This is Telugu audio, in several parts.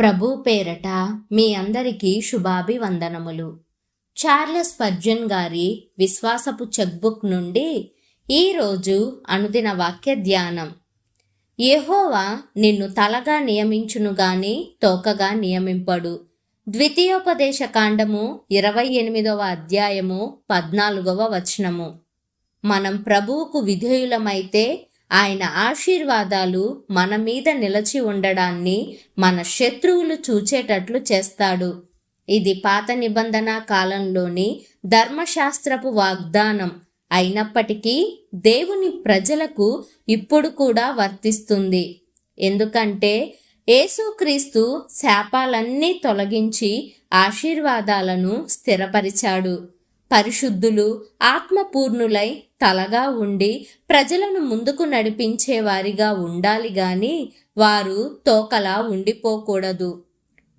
ప్రభు పేరట మీ అందరికీ శుభాభివందనములు. చార్లెస్ పర్జన్ గారి విశ్వాసపు చెక్బుక్ నుండి ఈరోజు అనుదిన వాక్య ధ్యానం. యహోవా నిన్ను తలగా నియమించును గాని తోకగా నియమింపడు. ద్వితీయోపదేశ కాండము ఇరవై ఎనిమిదవ అధ్యాయము పద్నాలుగవ వచనము. మనం ప్రభువుకు విధేయులమైతే ఆయన ఆశీర్వాదాలు మన మీద నిలచి ఉండడాన్ని మన శత్రువులు చూచేటట్లు చేస్తాడు. ఇది పాత నిబంధన కాలంలోని ధర్మశాస్త్రపు వాగ్దానం. అయినప్పటికీ దేవుని ప్రజలకు ఇప్పుడు కూడా వర్తిస్తుంది. ఎందుకంటే యేసుక్రీస్తు శాపాలన్నీ తొలగించి ఆశీర్వాదాలను స్థిరపరిచాడు. పరిశుద్ధులు ఆత్మపూర్ణులై తలగా ఉండి ప్రజలను ముందుకు నడిపించే వారిగా ఉండాలి గాని వారు తోకలా ఉండిపోకూడదు.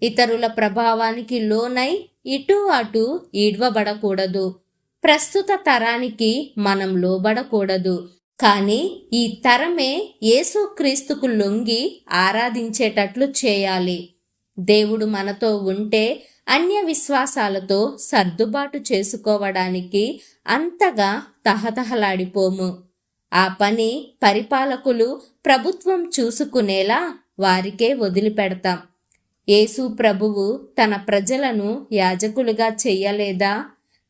ఇతరుల ప్రభావానికి లోనై ఇటు అటు ఈడ్వబడకూడదు. ప్రస్తుత తరానికి మనం లోబడకూడదు. కానీ ఈ తరమే యేసుక్రీస్తుకు లొంగి ఆరాధించేటట్లు చేయాలి. దేవుడు మనతో ఉంటే అన్య విశ్వాసాలతో సర్దుబాటు చేసుకోవడానికి అంతగా తహతహలాడిపోము. ఆ పని పరిపాలకులు ప్రభుత్వం చూసుకునేలా వారికే వదిలిపెడతాం. యేసు ప్రభువు తన ప్రజలను యాజకులుగా చెయ్యలేదా?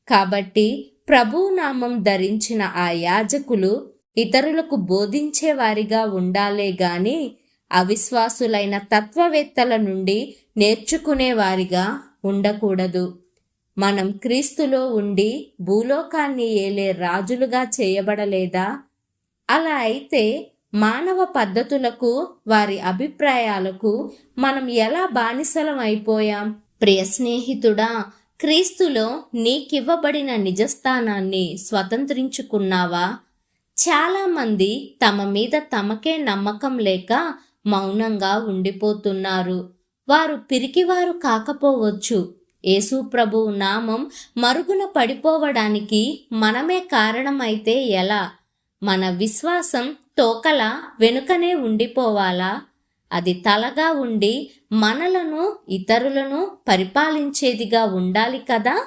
కాబట్టి ప్రభు నామం ధరించిన ఆ యాజకులు ఇతరులకు బోధించేవారిగా ఉండాలే గాని అవిశ్వాసులైన తత్వవేత్తల నుండి నేర్చుకునేవారిగా ఉండకూడదు. మనం క్రీస్తులో ఉండి భూలోకాన్ని ఏలే రాజులుగా చేయబడలేదా? అలా అయితే మానవ పద్ధతులకు వారి అభిప్రాయాలకు మనం ఎలా బానిసలం అయిపోయాం? ప్రియ స్నేహితుడా క్రీస్తులో నీకివ్వబడిన నిజస్థానాన్ని స్వతంత్రించుకున్నావా? చాలామంది తమ మీద తమకే నమ్మకం లేక మౌనంగా ఉండిపోతున్నారు. వారు పిరికివారు కాకపోవచ్చు. యేసు ప్రభువు నామం మరుగున పడిపోవడానికి మనమే కారణమైతే ఎలా? మన విశ్వాసం తోకల వెనుకనే ఉండిపోవాలా? అది తలగా ఉండి మనలను ఇతరులను పరిపాలించేదిగా ఉండాలి కదా?